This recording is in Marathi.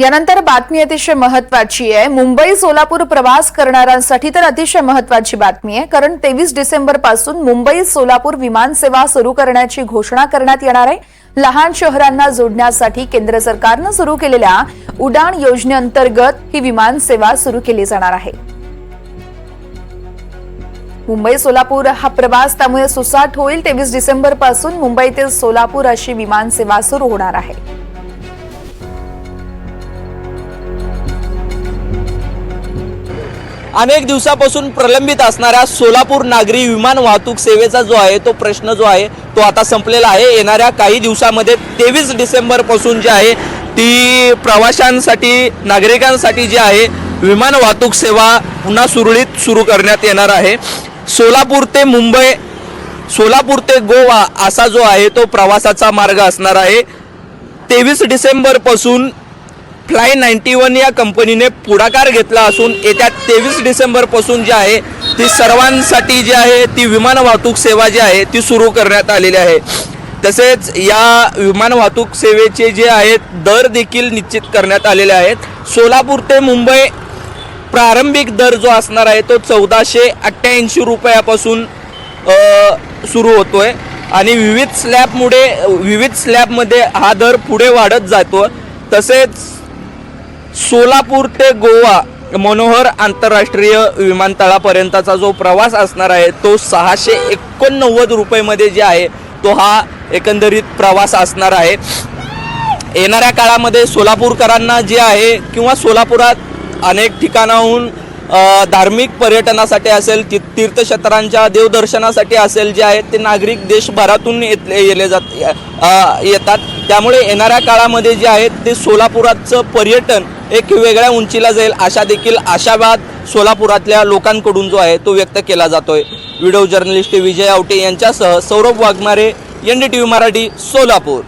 यानंतर बातमी अतिशय महत्वाची आहे. मुंबई सोलापूर प्रवास करणाऱ्यांसाठी तर अतिशय महत्वाची बातमी आहे कारण तेवीस डिसेंबरपासून मुंबई सोलापूर विमान सेवा सुरू करण्याची घोषणा करण्यात येणार आहे. लहान शहरांना जोडण्यासाठी केंद्र सरकारनं सुरू केलेल्या उडाण योजनेअंतर्गत ही विमान सेवा सुरू केली जाणार आहे. मुंबई सोलापूर हा प्रवास त्यामुळे सुसाट होईल. तेवीस डिसेंबरपासून मुंबई ते सोलापूर अशी विमान सेवा सुरू होणार आहे. अनेक दिवसापासून प्रलंबित असणाऱ्या सोलापूर नागरी विमान वाहतूक सेवेचा जो आहे तो प्रश्न जो आहे तो आता संपलेला आहे. येणाऱ्या काही दिवसामध्ये तेवीस डिसेंबरपासून जे आहे ती प्रवाशांसाठी नागरिकांसाठी जी आहे विमान वाहतूक सेवा पुन्हा सुरळीत सुरू करण्यात येणार आहे. सोलापूर ते मुंबई सोलापूर ते गोवा असा जो आहे तो प्रवासाचा मार्ग असणार आहे. तेवीस डिसेंबरपासून फ्लाय नाईन्टी वन या कंपनीने पुढाकार घेतला असून येत्या तेवीस डिसेंबरपासून जी आहे ती सर्वांसाठी जी आहे ती विमान वाहतूक सेवा जी आहे ती सुरू करण्यात आलेली आहे. तसेच या विमान वाहतूक सेवेचे जे आहेत दर देखील निश्चित करण्यात आलेले आहेत. सोलापूर ते मुंबई प्रारंभिक दर जो असणार आहे तो चौदाशे अठ्ठ्याऐंशी रुपयापासून सुरू होतो आहे आणि विविध स्लॅबमुळे विविध स्लॅबमध्ये हा दर पुढे वाढत जातो तसेच सोलापूर ते गोवा मनोहर आंतरराष्ट्रीय विमानतळापर्यंतचा जो प्रवास असणार आहे तो सहाशे एकोणनव्वद रुपयेमध्ये जे आहे तो हा एकंदरीत प्रवास असणार आहे. येणाऱ्या काळामध्ये सोलापूरकरांना जे आहे किंवा सोलापुरात अनेक ठिकाणाहून धार्मिक पर्यटनासाठी असेल ती तीर्थक्षेत्रांच्या देवदर्शनासाठी असेल जे आहेत ते नागरिक देशभरातून येतले येले जात येतात. त्यामुळे येणाऱ्या काळामध्ये जे आहेत ते सोलापुराचं पर्यटन एक वेगळ्या उंचीला जाईल अशा देखील आशावाद सोलापुरातल्या लोकांकडून जो आहे तो व्यक्त केला जातोय. व्हिडिओ जर्नलिस्ट विजय आवटे यांच्यासह Saurabh Waghmare N D T V Marathi Solapur.